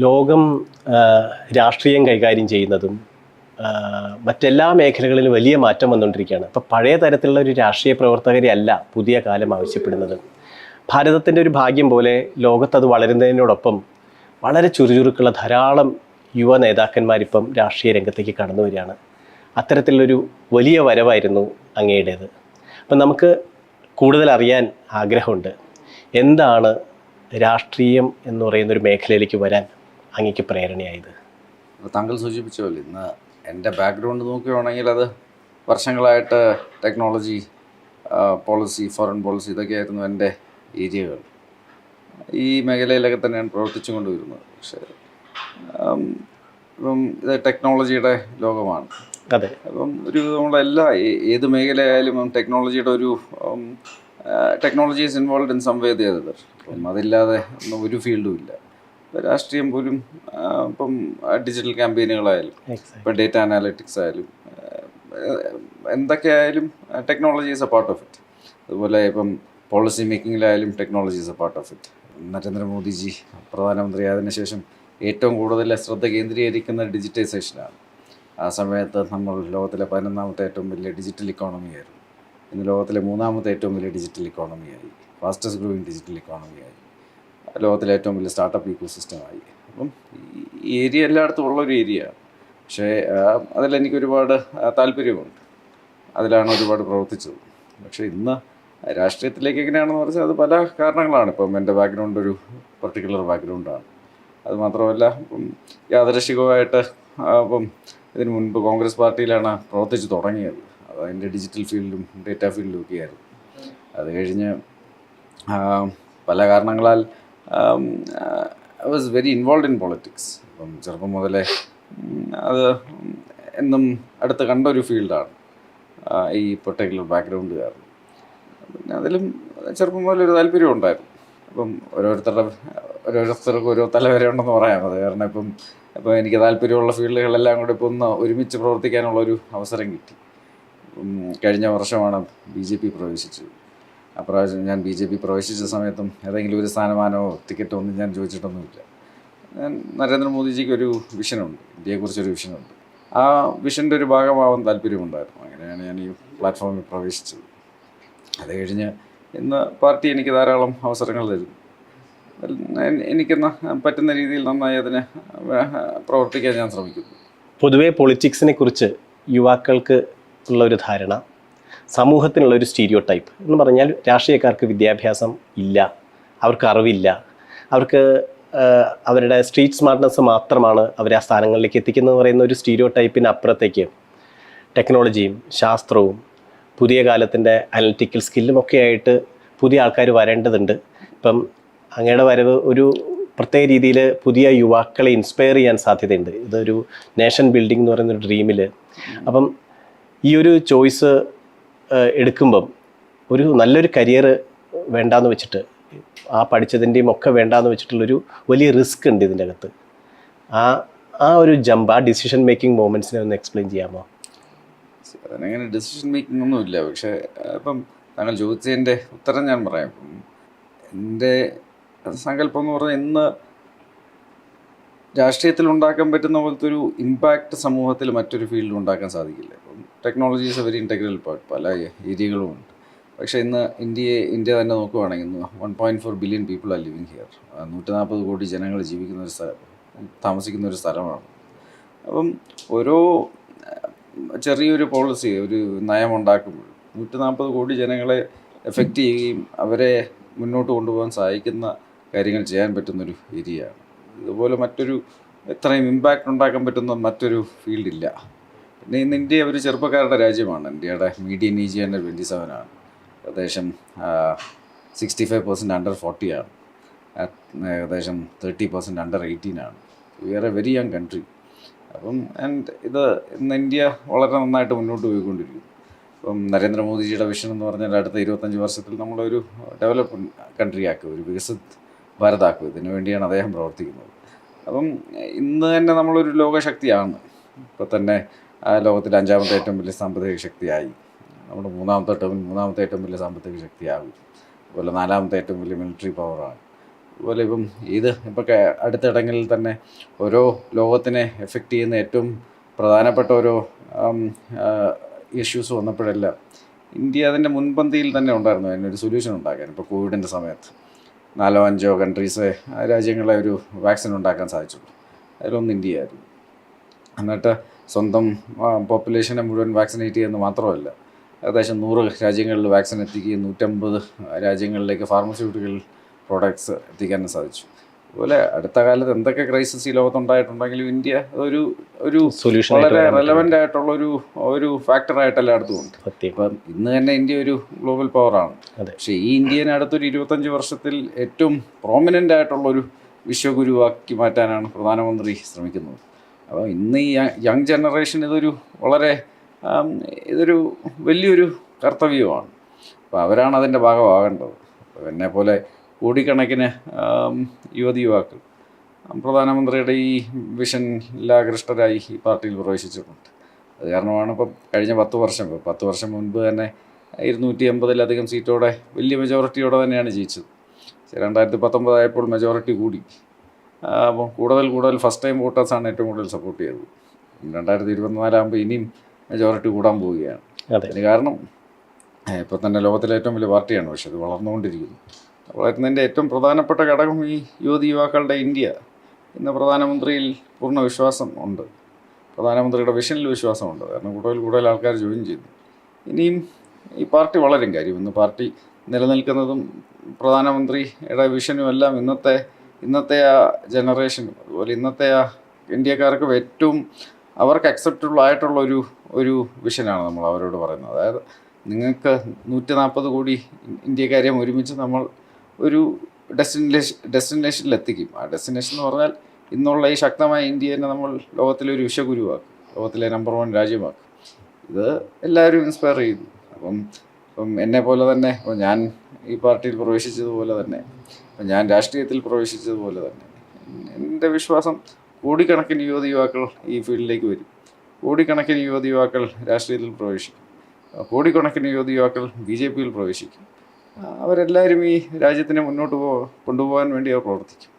ലോകം രാഷ്ട്രീയം കൈകാര്യം ചെയ്യുന്നതും മറ്റെല്ലാ മേഖലകളിലും വലിയ മാറ്റം വന്നുകൊണ്ടിരിക്കുകയാണ്. അപ്പോൾ പഴയ തരത്തിലുള്ള ഒരു രാഷ്ട്രീയ പ്രവർത്തകരെ അല്ല പുതിയ കാലം ആവശ്യപ്പെടുന്നത്. ഭാരതത്തിന്റെ ഒരു ഭാഗ്യം പോലെ ലോകത്തത് വളരുന്നതിനോടൊപ്പം വളരെ ചുറുചുറുക്കുള്ള ധാരാളം യുവ നേതാക്കന്മാരിപ്പം രാഷ്ട്രീയ രംഗത്തേക്ക് കടന്നു വരികയാണ്. അത്തരത്തിലുള്ളൊരു വലിയ വരവായിരുന്നു അങ്ങയുടേത്. അപ്പം നമുക്ക് കൂടുതൽ അറിയാൻ ആഗ്രഹമുണ്ട്. എന്താണ് രാഷ്ട്രീയം എന്ന് പറയുന്ന ഒരു മേഖലയിലേക്ക് വരാൻ? അങ്ങേക്ക് പ്രേരണയായത്? താങ്കൾ സൂചിപ്പിച്ച പോലെ ഇന്ന് എന്റെ ബാക്ക്ഗ്രൗണ്ട് നോക്കുകയാണെങ്കിൽ അത് വർഷങ്ങളായിട്ട് ടെക്നോളജി പോളിസി ഫോറിൻ പോളിസി ഇതൊക്കെയായിരുന്നു എന്റെ ഏരിയകൾ. ഈ മേഖലയിലൊക്കെ തന്നെയാണ് പ്രവർത്തിച്ചു കൊണ്ടുവരുന്നത് പക്ഷേ ഇപ്പം ഇത് ടെക്നോളജിയുടെ ലോകമാണ്. അതെ. അപ്പം ഒരു നമ്മളെല്ലാ ഏത് മേഖലയായാലും ടെക്നോളജിയുടെ ഒരു technology is involve in some way the other അപ്പം അതില്ലാതെ ഒന്നും ഒരു ഫീൽഡും ഇല്ല. രാഷ്ട്രീയം പോലും ഇപ്പം ഡിജിറ്റൽ ക്യാമ്പയിനുകളായാലും ഇപ്പം ഡേറ്റ അനാലിറ്റിക്സ് ആയാലും എന്തൊക്കെയായാലും technology is a part of it അതുപോലെ ഇപ്പം policy മേക്കിങ്ങിലായാലും technology is a part of it Narendra Modi ji പ്രധാനമന്ത്രി ആയതിനു ശേഷം ഏറ്റവും കൂടുതൽ ശ്രദ്ധ കേന്ദ്രീകരിക്കുന്ന ഡിജിറ്റൈസേഷനാണ് ആ സമയത്ത് നമ്മൾ ലോകത്തിലെ പതിനൊന്നാമത്തെ ഏറ്റവും വലിയ ഡിജിറ്റൽ ഇക്കോണമി ആയിരുന്നു. ഇന്ന് ലോകത്തിലെ മൂന്നാമത്തെ ഏറ്റവും വലിയ ഡിജിറ്റൽ ഇക്കോണമിയായി ഫാസ്റ്റസ്റ്റ് ഗ്രോയിങ് ഡിജിറ്റൽ ഇക്കോണമിയായി ലോകത്തിലെ ഏറ്റവും വലിയ സ്റ്റാർട്ടപ്പ് ഈക്കോ സിസ്റ്റമായി അപ്പം ഈ ഏരിയ എല്ലായിടത്തും ഉള്ളൊരു ഏരിയ പക്ഷേ അതിലെനിക്ക് ഒരുപാട് താല്പര്യമുണ്ട്. അതിലാണ് ഒരുപാട് പ്രവർത്തിച്ചത്. പക്ഷേ ഇന്ന് രാഷ്ട്രീയത്തിലേക്ക് എങ്ങനെയാണെന്ന് പറഞ്ഞാൽ അത് പല കാരണങ്ങളാണ്. ഇപ്പം എന്റെ ബാക്ക്ഗ്രൗണ്ട് ഒരു പർട്ടിക്കുലർ ബാക്ക്ഗ്രൗണ്ടാണ് അത് മാത്രമല്ല ഇപ്പം ഇപ്പം ഇതിനു മുൻപ് കോൺഗ്രസ് പാർട്ടിയിലാണ് പ്രവർത്തിച്ച് തുടങ്ങിയത്. അത് അതിന്റെ ഡിജിറ്റൽ ഫീൽഡിലും ഡേറ്റ ഫീൽഡിലും ഒക്കെ ആയിരുന്നു. അത് കഴിഞ്ഞ് പല കാരണങ്ങളാൽ I was very involve in politics അപ്പം ചെറുപ്പം മുതലേ അത് എന്നും അടുത്ത് കണ്ട ഒരു ഫീൽഡാണ് ഈ പെർട്ടിക്കുലർ ബാക്ക്ഗ്രൗണ്ട് കാരണം പിന്നെ അതിലും ചെറുപ്പം മുതൽ ഒരു താല്പര്യം ഉണ്ടായിരുന്നു. അപ്പം ഓരോരുത്തരുടെ ഓരോരുത്തർക്കും ഓരോ തലവരെ ഉണ്ടെന്ന് പറയാം. അത് കാരണം ഇപ്പം ഇപ്പം എനിക്ക് താല്പര്യമുള്ള ഫീൽഡുകളെല്ലാം കൂടെ ഇപ്പോൾ ഒന്ന് ഒരുമിച്ച് പ്രവർത്തിക്കാനുള്ളൊരു അവസരം കിട്ടി. കഴിഞ്ഞ വർഷമാണ് ബി ജെ പി പ്രവേശിച്ചത്. അപ്രാവശ്യം ഞാൻ ബി ജെ പി പ്രവേശിച്ച സമയത്തും ഏതെങ്കിലും ഒരു സ്ഥാനമാനമോ ടിക്കറ്റോ ഒന്നും ഞാൻ ചോദിച്ചിട്ടൊന്നുമില്ല. ഞാൻ നരേന്ദ്രമോദിജിക്ക് ഒരു വിഷനുണ്ട് ഇന്ത്യയെക്കുറിച്ചൊരു വിഷനുണ്ട്. ആ വിഷന്റെ ഒരു ഭാഗമാവാൻ താല്പര്യമുണ്ടായിരുന്നു. അങ്ങനെയാണ് ഞാൻ ഈ പ്ലാറ്റ്ഫോമിൽ പ്രവേശിച്ചത്. അത് കഴിഞ്ഞ് ഇന്ന് പാർട്ടി എനിക്ക് ധാരാളം അവസരങ്ങൾ തരുന്നു എനിക്കെന്ന പറ്റുന്ന രീതിയിൽ നന്നായി അതിനെ പ്രവർത്തിക്കാൻ ഞാൻ ശ്രമിക്കുന്നു. പൊതുവേ പൊളിറ്റിക്സിനെ കുറിച്ച് യുവാക്കൾക്ക് ഉള്ള ഒരു ധാരണ സമൂഹത്തിനുള്ള ഒരു സ്റ്റീരിയോ ടൈപ്പ് എന്ന് പറഞ്ഞാൽ രാഷ്ട്രീയക്കാർക്ക് വിദ്യാഭ്യാസം ഇല്ല അവർക്ക് അറിവില്ല അവർക്ക് അവരുടെ സ്ട്രീറ്റ് സ്മാർട്ട്നെസ് മാത്രമാണ് അവരെ ആ സ്ഥാനങ്ങളിലേക്ക് എത്തിക്കുന്നതെന്ന് പറയുന്ന ഒരു സ്റ്റീരിയോ ടൈപ്പിന് അപ്പുറത്തേക്ക് ടെക്നോളജിയും ശാസ്ത്രവും പുതിയ കാലത്തിന്റെ അനലിറ്റിക്കൽ സ്കില്ലും ഒക്കെ ആയിട്ട് പുതിയ ആൾക്കാർ വരേണ്ടതുണ്ട്. ഇപ്പം അങ്ങയുടെ വരവ് ഒരു പ്രത്യേക രീതിയിൽ പുതിയ യുവാക്കളെ ഇൻസ്പയർ ചെയ്യാൻ സാധ്യതയുണ്ട്. ഇതൊരു നേഷൻ ബിൽഡിംഗ് എന്ന് പറയുന്ന ഒരു ഡ്രീമിൽ അപ്പം ഈ ഒരു ചോയ്സ് എടുക്കുമ്പം ഒരു നല്ലൊരു കരിയർ വേണ്ടാന്ന് വെച്ചിട്ട് ആ പഠിച്ചതിന്റെയും ഒക്കെ വേണ്ടാന്ന് വെച്ചിട്ടുള്ളൊരു വലിയ റിസ്ക് ഉണ്ട് ഇതിന്റെ അകത്ത്. ആ ആ ഒരു ജമ്പ് ആ ഡിസിഷൻ മേക്കിംഗ് മൂമെന്റ്സിനെ ഒന്ന് എക്സ്പ്ലെയിൻ ചെയ്യാമോ? അതിനങ്ങനെ ഡിസിഷൻ മേക്കിംഗ് ഒന്നും ഇല്ല പക്ഷേ ഇപ്പം താങ്കൾ ചോദിച്ചതിന്റെ ഉത്തരം ഞാൻ പറയാം. എന്റെ സങ്കല്പം എന്ന് പറഞ്ഞാൽ ഇന്ന് രാഷ്ട്രീയത്തിൽ ഉണ്ടാക്കാൻ പറ്റുന്ന പോലത്തെ ഒരു ഇമ്പാക്റ്റ് സമൂഹത്തിൽ മറ്റൊരു ഫീൽഡിൽ ഉണ്ടാക്കാൻ സാധിക്കില്ല. ഇപ്പം technology a very integral part പല ഏരിയകളും ഉണ്ട്. പക്ഷേ ഇന്ന് ഇന്ത്യയെ ഇന്ത്യ തന്നെ നോക്കുവാണെങ്കിൽ one point four billion people are living here നൂറ്റി നാൽപ്പത് കോടി ജനങ്ങൾ ജീവിക്കുന്ന ഒരു സ്ഥലം താമസിക്കുന്ന ഒരു സ്ഥലമാണ്. അപ്പം ഓരോ ചെറിയൊരു പോളിസി ഒരു നയമുണ്ടാക്കുമ്പോൾ നൂറ്റി നാൽപ്പത് കോടി ജനങ്ങളെ എഫക്റ്റ് ചെയ്യുകയും അവരെ മുന്നോട്ട് കൊണ്ടുപോകാൻ സഹായിക്കുന്ന കാര്യങ്ങൾ ചെയ്യാൻ പറ്റുന്നൊരു ഏരിയയാണ്. ഇതുപോലെ മറ്റൊരു ഇത്രയും ഇമ്പാക്റ്റ് ഉണ്ടാക്കാൻ പറ്റുന്ന മറ്റൊരു ഫീൽഡില്ല പിന്നെ ഇന്ന് ഇന്ത്യ ഒരു ചെറുപ്പക്കാരുടെ രാജ്യമാണ്. ഇന്ത്യയുടെ മീഡിയൻ ഏജ് തന്നെ ട്വന്റി സെവനാണ് ഏകദേശം സിക്സ്റ്റി ഫൈവ് പെർസെന്റ് അണ്ടർ ഫോർട്ടിയാണ് ഏകദേശം തേർട്ടി പെർസെന്റ് അണ്ടർ എയ്റ്റീൻ ആണ്. We are a very young country അപ്പം ആൻഡ് ഇത് ഇന്ന് ഇന്ത്യ വളരെ നന്നായിട്ട് മുന്നോട്ട് പോയിക്കൊണ്ടിരിക്കുന്നു. ഇപ്പം നരേന്ദ്രമോദിജിയുടെ വിഷൻ എന്ന് പറഞ്ഞാൽ അടുത്ത ഇരുപത്തഞ്ച് വർഷത്തിൽ നമ്മളൊരു ഡെവലപ്പ് കൺട്രി ആക്കുക ഒരു വികസിത് ഭാരതാക്കുക ഇതിനു വേണ്ടിയാണ് അദ്ദേഹം പ്രവർത്തിക്കുന്നത്. അപ്പം ഇന്ന് തന്നെ നമ്മളൊരു ലോകശക്തിയാണ്. ഇപ്പോൾ തന്നെ ലോകത്തിലെ അഞ്ചാമത്തെ ഏറ്റവും വലിയ സാമ്പത്തിക ശക്തിയായി. നമ്മുടെ മൂന്നാമത്തെ ഏറ്റവും മൂന്നാമത്തെ ഏറ്റവും വലിയ സാമ്പത്തിക ശക്തിയാകും. അതുപോലെ നാലാമത്തെ ഏറ്റവും വലിയ മിലിറ്ററി പവറാണ് അതുപോലെ ഇപ്പം ഇത് ഇപ്പം അടുത്ത അടുത്തിടങ്ങളിൽ തന്നെ ഓരോ ലോകത്തിനെ എഫക്റ്റ് ചെയ്യുന്ന ഏറ്റവും പ്രധാനപ്പെട്ട ഓരോ ഇഷ്യൂസ് വന്നപ്പോഴെല്ലാം ഇന്ത്യ അതിന്റെ മുൻപന്തിയിൽ തന്നെ ഉണ്ടായിരുന്നു. അതിനൊരു സൊല്യൂഷൻ ഉണ്ടാക്കാൻ. ഇപ്പോൾ കോവിഡിന്റെ സമയത്ത്. നാലോ അഞ്ചോ കൺട്രീസ് രാജ്യങ്ങളെ ഒരു വാക്സിൻ ഉണ്ടാക്കാൻ സാധിച്ചുള്ളൂ അതിലൊന്ന് ഇന്ത്യയായിരുന്നു എന്നിട്ട് സ്വന്തം പോപ്പുലേഷനെ മുഴുവൻ വാക്സിനേറ്റ് ചെയ്യുന്നത് മാത്രമല്ല ഏകദേശം നൂറ് രാജ്യങ്ങളിൽ വാക്സിൻ എത്തിക്കുകയും നൂറ്റമ്പത് രാജ്യങ്ങളിലേക്ക് ഫാർമസ്യൂട്ടിക്കൽ പ്രോഡക്ട്സ് എത്തിക്കാനും സാധിച്ചു. അതുപോലെ അടുത്ത കാലത്ത് എന്തൊക്കെ ക്രൈസിസ് ഈ ലോകത്തുണ്ടായിട്ടുണ്ടെങ്കിലും ഇന്ത്യ അതൊരു ഒരു സൊല്യൂഷൻ വളരെ റെലവെന്റ് ആയിട്ടുള്ള ഒരു ഒരു ഫാക്ടറായിട്ട് എല്ലായിടത്തും ഉണ്ട്. ഇപ്പം ഇന്ന് തന്നെ ഇന്ത്യ ഒരു ഗ്ലോബൽ പവറാണ് അതെ. പക്ഷേ ഈ ഇന്ത്യനെ അടുത്തൊരു ഇരുപത്തഞ്ച് വർഷത്തിൽ ഏറ്റവും പ്രോമിനന്റ് ആയിട്ടുള്ള ഒരു വിശ്വഗുരുവാക്കി മാറ്റാനാണ് പ്രധാനമന്ത്രി ശ്രമിക്കുന്നത്. അപ്പോൾ ഇന്ന് ഈ യങ് ജനറേഷൻ ഇതൊരു വളരെ ഇതൊരു വലിയൊരു കർത്തവ്യമാണ്. അപ്പോൾ അവരാണ് അതിന്റെ ഭാഗമാകേണ്ടത്. അപ്പോൾ എന്നെ പോലെ കോടിക്കണക്കിന് യുവതി യുവാക്കൾ. പ്രധാനമന്ത്രിയുടെ ഈ വിഷൻ വിഷനിലാകൃഷ്ടരായി ഈ പാർട്ടിയിൽ പ്രവേശിച്ചിട്ടുണ്ട്. അത് കാരണമാണ് ഇപ്പം കഴിഞ്ഞ പത്ത് വർഷം പത്ത് വർഷം മുൻപ് തന്നെ ഇരുന്നൂറ്റി എൺപതിലധികം സീറ്റോടെ വലിയ മെജോറിറ്റിയോടെ തന്നെയാണ് ജയിച്ചത്. പക്ഷേ രണ്ടായിരത്തി പത്തൊമ്പതായപ്പോൾ മെജോറിറ്റി കൂടി. അപ്പോൾ കൂടുതൽ കൂടുതൽ ഫസ്റ്റ് ടൈം വോട്ടേഴ്സാണ് ഏറ്റവും കൂടുതൽ സപ്പോർട്ട് ചെയ്തത്. രണ്ടായിരത്തി ഇരുപത്തിനാലാകുമ്പോൾ ഇനിയും മെജോറിറ്റി കൂടാൻ പോവുകയാണ്. അതെ. അതിന് കാരണം ഇപ്പോൾ തന്നെ ലോകത്തിലെ ഏറ്റവും വലിയ പാർട്ടിയാണ് പക്ഷെ അത് വളർന്നുകൊണ്ടിരിക്കുന്നു. വളരുന്നതിന്റെ ഏറ്റവും പ്രധാനപ്പെട്ട ഘടകം ഈ യുവതി യുവാക്കളുടെ ഇന്ത്യ ഇന്ന് പ്രധാനമന്ത്രിയിൽ പൂർണ വിശ്വാസം ഉണ്ട്. പ്രധാനമന്ത്രിയുടെ വിഷനിൽ വിശ്വാസമുണ്ട്. കാരണം കൂടുതൽ കൂടുതൽ ആൾക്കാർ ജോയിൻ ചെയ്തു ഇനിയും ഈ പാർട്ടി വളരും കാര്യം. ഇന്ന് പാർട്ടി നിലനിൽക്കുന്നതും പ്രധാനമന്ത്രിയുടെ വിഷനും എല്ലാം ഇന്നത്തെ ഇന്നത്തെ ആ ജനറേഷനും അതുപോലെ ഇന്നത്തെ ആ ഇന്ത്യക്കാർക്കും ഏറ്റവും അവർക്ക് അക്സെപ്റ്റബിൾ ആയിട്ടുള്ള ഒരു ഒരു വിഷനാണ് നമ്മൾ അവരോട് പറയുന്നത്. അതായത് നിങ്ങൾക്ക് നൂറ്റി നാൽപ്പത് കോടി ഇന്ത്യക്കാരെയും ഒരുമിച്ച് നമ്മൾ ഒരു ഡെസ്റ്റിനേഷൻ ഡെസ്റ്റിനേഷനിൽ എത്തിക്കും ആ ഡെസ്റ്റിനേഷൻ എന്ന് പറഞ്ഞാൽ ഇന്നുള്ള ഈ ശക്തമായ ഇന്ത്യനെ നമ്മൾ ലോകത്തിലെ ഒരു വിശ്വഗുരുവാക്കും. ലോകത്തിലെ നമ്പർ വൺ രാജ്യമാക്കും. ഇത് എല്ലാവരും ഇൻസ്പയർ ചെയ്യുന്നു. അപ്പം ഇപ്പം എന്നെ പോലെ തന്നെ ഇപ്പം ഞാൻ ഈ പാർട്ടിയിൽ പ്രവേശിച്ചതുപോലെ തന്നെ ഇപ്പം ഞാൻ രാഷ്ട്രീയത്തിൽ പ്രവേശിച്ചതുപോലെ തന്നെ എന്റെ വിശ്വാസം കോടിക്കണക്കിന് യുവതി യുവാക്കൾ ഈ ഫീൽഡിലേക്ക് വരും. കോടിക്കണക്കിന് യുവതി യുവാക്കൾ രാഷ്ട്രീയത്തിൽ പ്രവേശിക്കും. കോടിക്കണക്കിന് യുവതി യുവാക്കൾ ബി ജെ പിയിൽ പ്രവേശിക്കും. അവരെല്ലാവരും ഈ രാജ്യത്തിനെ മുന്നോട്ട് കൊണ്ടുപോകാൻ വേണ്ടി അവർ പ്രവർത്തിക്കും